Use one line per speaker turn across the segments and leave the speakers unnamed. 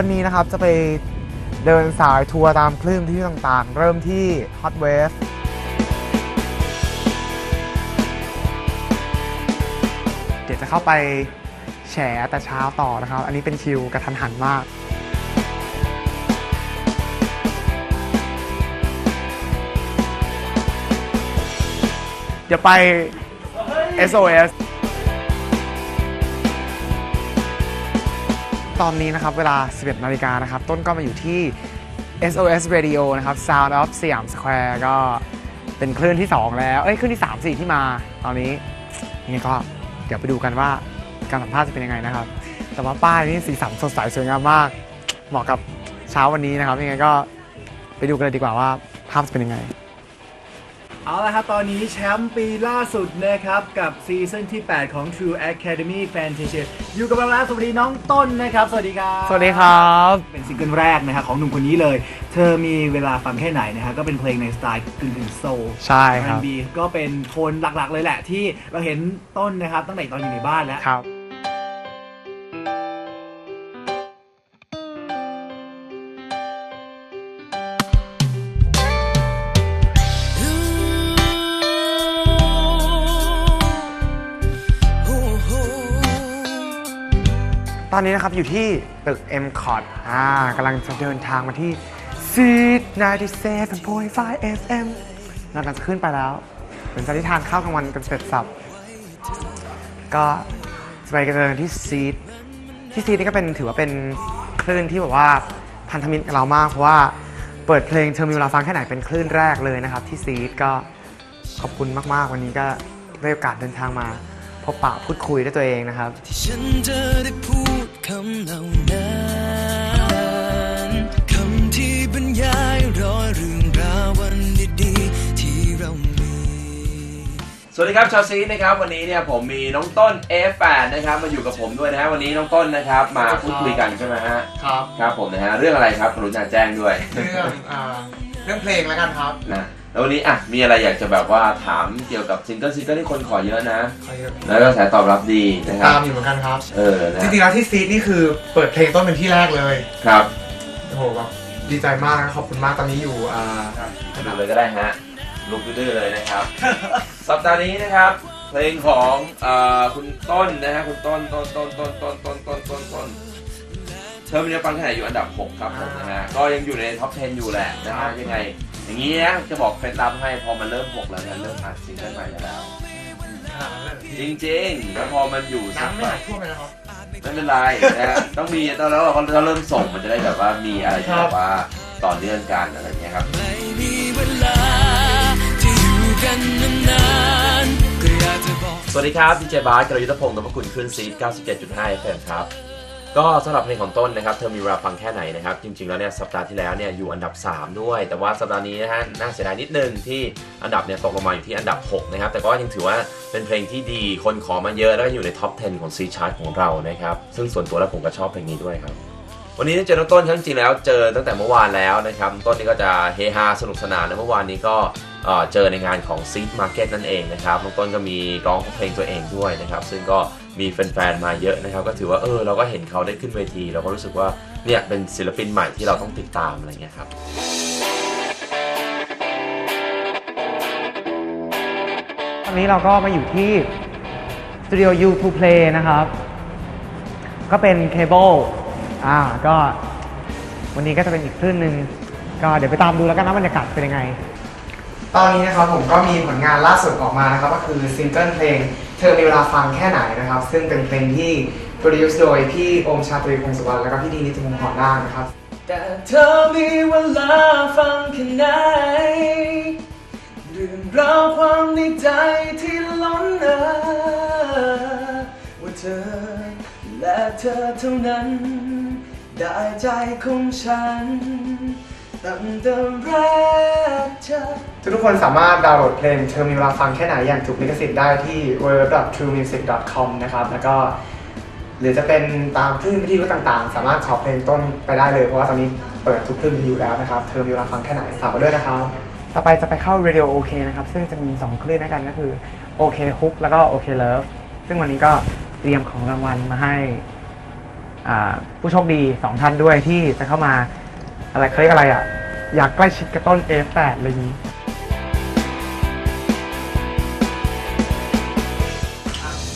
วันนี้นะครับจะไปเดินสายทัวร์ตามคลื่นที่ต่างๆ เริ่มที่ Hot Wave เดี๋ยวจะเข้าไปแฉแต่เช้าต่อนะครับ อันนี้เป็นคิวกระทันหันมาก เดี๋ยวไป SOS ตอนนี้นะครับเวลา 11 นาฬิกานะครับ ต้นก็มาอยู่ที่ SOS Radio นะครับ Sound of สยามสแควร์ก็เป็นคลื่นที่ 2 แล้ว เอ้ยคลื่นที่ 3 4 ที่มา ตอนนี้นี่ก็เดี๋ยวไปดูกันว่าการสัมภาษณ์จะเป็นยังไงนะครับ แต่ว่าป้ายนี่สีสันสดใสสวยงามมาก เหมาะกับเช้าวันนี้นะครับยังไงก็ไปดูกันเลยดีกว่าว่าภาพจะเป็นยังไง
เอาละครับ ตอนนี้แชมป์ปีล่าสุดนะครับ กับซีซั่นที่ 8 ของ True Academy Fantasy อยู่กับเราแล้วสวัสดีน้องต้นนะครับ สวัสดีครับ
สวัสดีครับ
เป็นซิงเกิลแรกนะครับของหนุ่มคนนี้เลย เธอมีเวลาฟังแค่ไหนนะฮะก็เป็นเพลงในสไตล์กึ่งกึ่งโซล
ใช่ครับ
R&B ก็เป็นโทนหลักๆเลยแหละ ที่เราเห็นต้นนะครับตั้งแต่ตอนอยู่ในบ้านแล้ว
ครับ อนนี้นะครับอยู่ที่ตึก M c o t อ่ากำลังจะเดินทางมาที่ Seat 97.5 FM เรากำลังจะขึ้นไปแล้วเหมือนจะได้ทานข้าวกลางวันกันเสร็จสับ ก็จะไปกันเดินที่ Seat ที่ Seat นี่ก็เป็นถือว่าเป็นคลื่นที่แบบว่าพันธมิตรกับเรามากเพราะว่าเปิดเพลงเธอมีเวลาฟังแค่ไหนเป็นคลื่นแรกเลยนะครับ ที่ Seat ก็ขอบคุณมากๆ วันนี้ก็ได้โอกาสเดินทางมาพบปะพูดคุยด้วยตัวเองนะครับ
คำเหล่านั้นคำที่บรรยายร้อยเรื่องราววันดีๆที่เรามี
สวัสดีครับชาวซีนะครับวันนี้เนี่ยผมมีน้องต้น F8 นะครับมาอยู่กับผมด้วยนะฮะวันนี้น้องต้นนะครับมาพูดคุยกันใช่ไหมฮะ
ครับ
ครับผมนะฮะเรื่องอะไรครับกรุณาแจ้งด้วย
เรื่องอ่าเรื่องเพลงแล้วกันครับ
นะ แล้ววันนี้อะมีอะไรอยากจะแบบว่าถามเกี่ยวกับซิงเกิลซิงเกิลที่คนขอเยอะนะ แล้วก็แสตอบรับดีนะครั
ตา
บ
มอยู่เหมือนกันครับ
เออนะ
จริงๆแล้วที่ซีดนี่คือเปิดเพลงต้นเป็นที่แรกเลย
ครับ
โอ้โหแบบดีใจมากนะขอบคุณมากตอนนี้อยู่อ่า
ดูเลยก็ได้ฮะลุกดื้อๆเลยนะครับ สัปดาห์นี้นะครับ เพลงของเอ่อคุณต้นนะฮะคุณต้นต้นต้นต้นต้นต้นต้นต้นต้นเธอมีแนวฟังแค่ไหนอยู่อันดับ 6 ครับผมนะฮะก็ยังอยู่ในท็อป 10 อยู่แหละนะฮะยังไง อย่างนี้นะจะบอกเคล็ดลับให้พอมันเริ่ม6แล้วเนี่ยเริ่มอัดซิงเกิลใหม่ได้แล้วจริงๆ แล้วพอมันอยู่สัก
น้ำไม่
แบ
ไหล
บ
ท่วมเลยนะครับ
ไม่เป็นไรนะฮะต้องมีตอนแล้วเราก็เราเริ่มส่งมันจะได้แบบว่ามีอะไรที่แบบว่าต่อเนื่องกันอะไรอย่างเงี้ยครับ
ไม่มีเวลาที่อยู่กันนานๆก็อยากจะบอก
สวัสดีครับดีเจบาสกรยุทธพงศ์นพคุณขึ้นซีด97.5 FM ครับ ก็สำหรับเพลงของต้นนะครับเธอมีเวลาฟังแค่ไหนนะครับจริงๆแล้วเนี่ยสัปดาห์ที่แล้วเนี่ยอยู่อันดับ 3 ด้วย แต่ว่าสัปดาห์นี้นะฮะน่าเสียดายนิดนึงที่อันดับเนี่ยตกลงมาอยู่ที่อันดับ 6 นะครับ แต่ก็ยังถือว่าเป็นเพลงที่ดีคนขอมาเยอะแล้วก็อยู่ในท็อป 10 ของซีชาร์ตของเรานะครับซึ่งส่วนตัวแล้วผมก็ชอบเพลงนี้ด้วยครับวันนี้เจอน้องต้นครับจริงแล้วเจอตั้งแต่เมื่อวานแล้วนะครับต้นนี่ก็จะเฮฮาสนุกสนานนะเมื่อวานนี้ก็เจอในงานของ Seed Market นั่นเองนะครับน้องต้นก็มีร้องเพลงตัวเองด้วยนะครับซึ่งก็ มีแฟนๆมาเยอะนะครับ ก็ถือว่าเออเราก็เห็นเขาได้ขึ้นเวที เราก็รู้สึกว่าเนี่ยเป็นศิลปินใหม่ที่เราต้องติดตามอะไรเงี้ยครับ
ตอนนี้เราก็มาอยู่ที่สตูดิโอ U2 Play นะครับ ก็เป็นเคเบิลอ่าก็วันนี้ก็จะเป็นอีกคลื่นหนึ่งก็เดี๋ยวไปตามดูแล้วกันนะบรรยากาศเป็นยังไง ตอนนี้นะครับผมก็มีผลงานล่าสุดออกมานะครับ ก็คือซิงเกิลเพลง เธอมีเวลาฟังแค่ไหนนะครับ ซึ่งเป็นเพลงที่โปรดิวซ์โดยพี่โอมชาตรีพงศวรรณแล้วก็พี่ดีนิติมงคลนาคนะครับ
แต่เธอมีเวลาฟังแค่ไหนเรื่องราวความในใจที่ล้นเอ่อว่าเธอ และเธอเท่านั้น ได้ใจของฉัน ตั้งแต่แรกเจอ
ทุกๆคนสามารถดาวน์โหลดเพลงเธอมีเวลาฟังแค่ไหนอย่างถูกลิขสิทธิ์ได้ที่ www.truemusic.com นะครับ แล้วก็ หรือจะเป็นตามคลื่นวิทยุต่างๆ สามารถขอเพลงต้นไปได้เลย เพราะว่าตอนนี้เปิดทุกคลื่นวิทยุแล้วนะครับ เธอมีเวลาฟังแค่ไหนฝากไว้ด้วยนะครับ ต่อไปจะไปเข้า Radio OK นะครับ ซึ่งจะมี 2 คลื่นด้วยกันก็คือ OK Hook แล้วก็ OK Love ซึ่งวันนี้ก็เตรียมของรางวัลมาให้อ่าผู้โชคดีสองท่านด้วยที่จะเข้ามาอะไรเขาเรียกอะไรอะ อยากใกล้ชิดกับต้น F8 อะไรอย่างนี้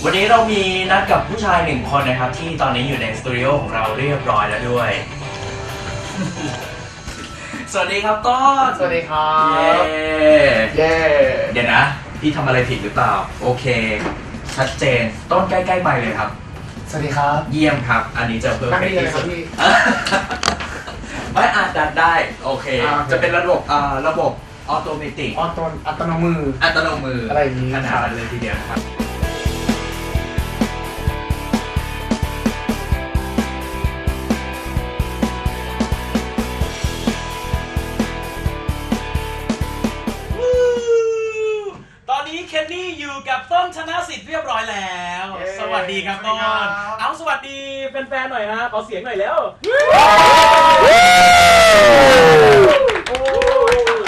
วันนี้เรามีนัดกับผู้ชายหนึ่งคนนะครับ ที่ตอนนี้อยู่ในสตูดิโอของเราเรียบร้อยแล้วด้วย สวัสดีครับต้น
สวัสดีครั
เย้
เย้
เดี๋ยวนะพี่ทำอะไรผิดหรือเปล่า โอเค ชัดเจนต้นใกล้ๆไปเลยครับ
สวัสดีครับ
เยี่ยมครับ อันนี้จะเพิ่ม
นั่ง
ไป
ดีเลย
ที่
ครั
สุ
บ
ด
พี่
ไม่อาจ ดัดได้โอเค
อ่าโอเค
จะเป็นระบบอ่าระบบออโตเมติก
ออโตนอัตโนมือ
อัตโนมืออะไร
อย่างนี้
ขนาดนั้นเลยทีเดียวนะครับ ตอนนี้เคนนี่อยู่กับต้นชนะสิทธิ์เรียบร้อยแล้ว
เย้
สวัสดีครับ
สวั
ต้
สดีครับ
นเอาสวัสดีแฟนๆหน่อยฮะขอเสียงหน่อยแล้ว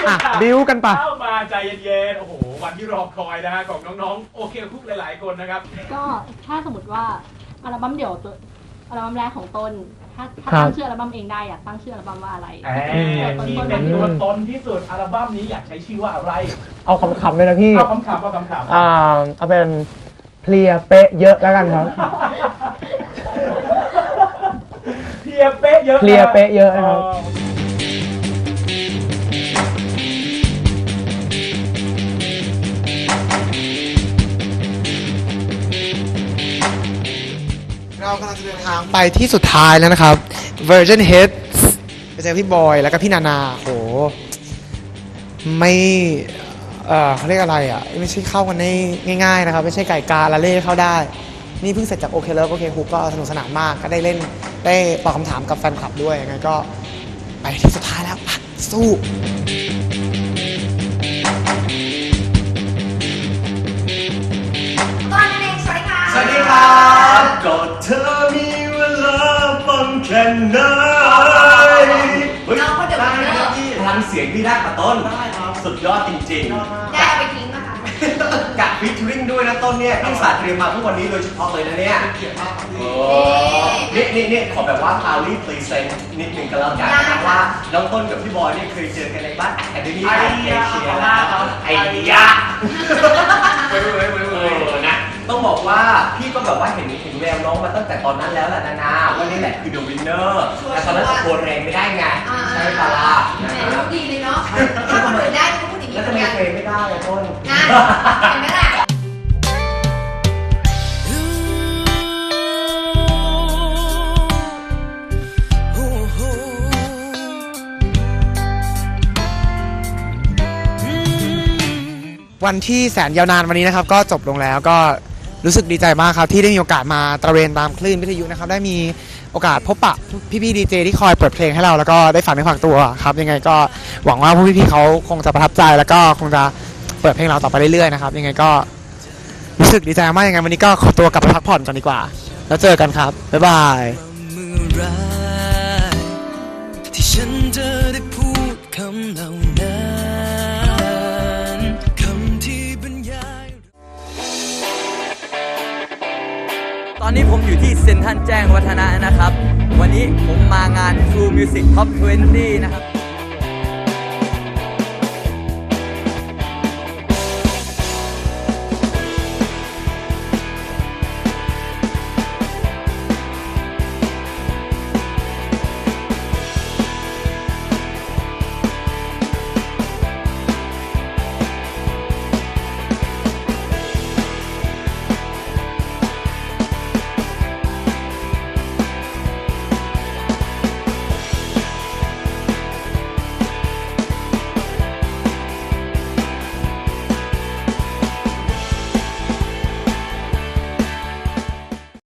อะบิ้วกันปะ
เข้ามาใจเย็นๆ โอ้โห วันที่รอคอยนะฮะของน้องๆ โอเคคุกหลายๆ คนนะครับ
ก็ถ้าสมมติว่าอัลบั้มเดี่ยวตัวอัลบั้มแรกของต้น ถ้าถ้า
ครับ
ตั้งชื่ออัลบั้มเองได้อยากตั้งชื่ออัลบั้มว่าอะไร
แหมที่เป็นตัวตนที่สุดอัลบั้มนี้อยากใช้ชื่อว่าอะไร
เอาขำๆเลยนะพี่
เอาคำขำเอาคำขำ
อ่าเอาเป็นเพลียเป๊ะเยอะแล้วกันครับ
เพลียเป๊ะเยอะ
เพลียเป๊ะเยอะนะครับเรา กำลังจะเดินทางไปที่สุดท้ายแล้วนะครับ Virgin Heads ไปเจอพี่บอยแล้วก็พี่นานาโหไม่ เออเขาเรียกอะไรอะ ไม่ใช่เข้ากันได้ง่ายๆนะครับ ไม่ใช่ไก่กาละเล่เข้าได้ นี่เพิ่งเสร็จจากโอเคเลิฟโอเคฮุกก็สนุกสนานมากก็ได้เล่นได้ตอบคำถามกับแฟนคลับด้วยยังไงก็ไปที่สุดท้ายแล้วอะสู้
ต้นนั่นเองสวัสดีค่ะ
สวัสดีครับก็ เธอมีเวลาฟังแค่ไหนเฮ้ย
น้องคนเดียว
ได้
กันเน
นะ
อะ
พี่พลังเสียงพี่ได้กับต้น ได้ครับสุดยอดจริง
ได้เอาไปทิ้งนะคะ
ๆกับฟิชริงด้วยนะต้นเนี่ยพี่สาห์เตรียมมาเพื่อวันนี้โดยเฉพาะเลยนะเนี่ยโอ้นี่นี่นี่ขอแบบว่าพาลี่พรีเซนต์นิดหนึ่งกันแล้วกันนะว่าน้องต้นกับพี่บอยเนี่ยเคยเจอกันในบ้านอะคาเดมี่ไอเอเชียแล้วไอ้ยะเว้ยเว้ยเว้ยเว้ยนะต้องบอกว่าพี่ก็แบบว่าเห็น เห็นแววน้องมาตั้งแต่ตอนนั้นแล้วแหละนานาว่านี่แหละคือ The Winner แต่ตอนนั้นตะโกนแรงไม่ได้ไง
อ่า
ใช่ปะล่ะ
แห
นะ
ม
ครั
รู้
บ
ดีเลยเนาะถ้าคนอื่นได้ก็พูดอย่างนี้
แล้ว
เหมื
ทำ
อน
ไม
กัน
เพลงไม่ได้อะต้น
นะเห็นไหมล่ะ
วันที่แสนยาวนานวันนี้นะครับ ก็จบลงแล้วก็ รู้สึกดีใจมากครับ ที่ได้มีโอกาสมาตระเวนตามคลื่นวิทยุนะครับ ได้มีโอกาสพบปะพี่ๆดีเจที่คอยเปิดเพลงให้เราแล้วก็ได้ฝันในฝังตัวครับยังไงก็หวังว่าพวกพี่ๆเขาคงจะประทับใจแล้วก็คงจะเปิดเพลงเราต่อไปเรื่อยๆนะครับยังไงก็รู้สึกดีใจมากยังไงวันนี้ก็ขอตัวกลับไปพักผ่อนก่อนดีกว่า แล้วเจอกันครับบ๊ายบาย
ที่ฉันจะได้พูดคำเหล่า
อนนี้ผมอยู่ที่เซ็นทรัลแจ้งวัฒนะนะครับ วันนี้ผมมางาน True Music Top 20 นะครับ